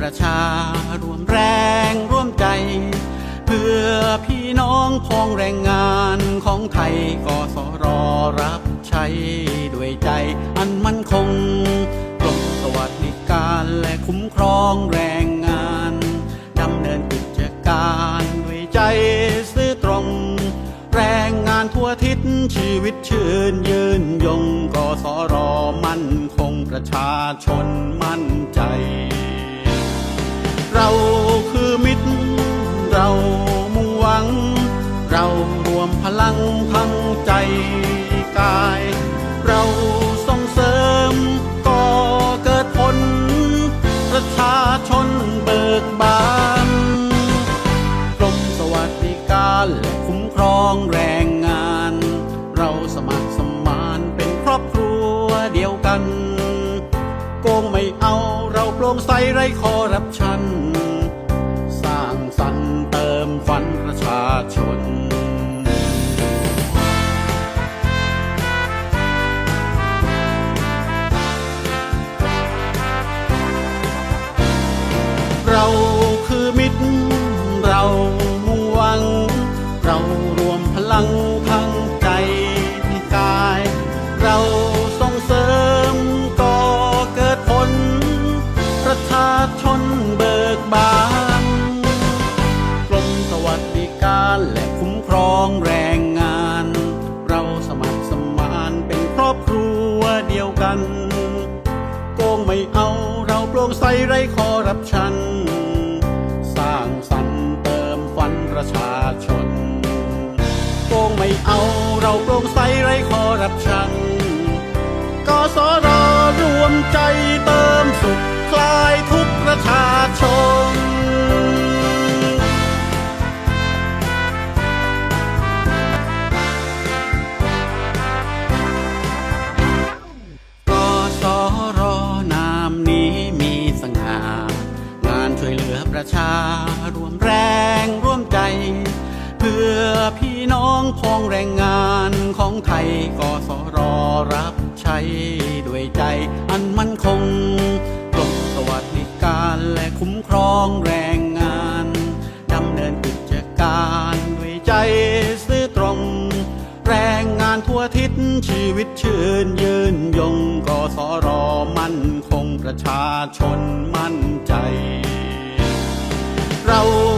ประชา รวมแรงร่วมใจ เพื่อพี่น้องพ้องแรงงานของไทยกสรรับใช้ด้วยใจอันมั่นคงกลมสวัสดิการและคุ้มครองแรงงานดำเนินกิจการด้วยใจซื่อตรง แรงงานทั่วทิศชีวิตชื่นยืนยงกสรมั่นคงประชาชนมั่นใจ มัครสมานเป็นครอบครัวเดียวกัน โกงไม่เอาเราโปร่งใสไร้คอร์รัปชัน สร้างสรรค์เติมฝันประชาชนเราคือมิตร เรามุ่งหวัง เรารวมพลัง องแรงงาน เราสมัครสมานเป็นครอบครัวเดียวกัน โกงไม่เอาเราโปร่งใสไร้คอรับชัน สร้างสรรค์เติมฝันประชาชน โกงไม่เอาเราโปร่งใสไร้คอรับชัน ประชา รวมแรงร่วมใจ เพื่อพี่น้องพ้องแรงงานของไทยกสรรับใช้ด้วยใจอันมั่นคงกรมสวัสดิการและคุ้มครองแรงงานดำเนินกิจการด้วยใจซื่อตรง แรงงานทั่วทิศชีวิตชื่นยืนยงกสรมั่นคงประชาชนมั่นใจ เรา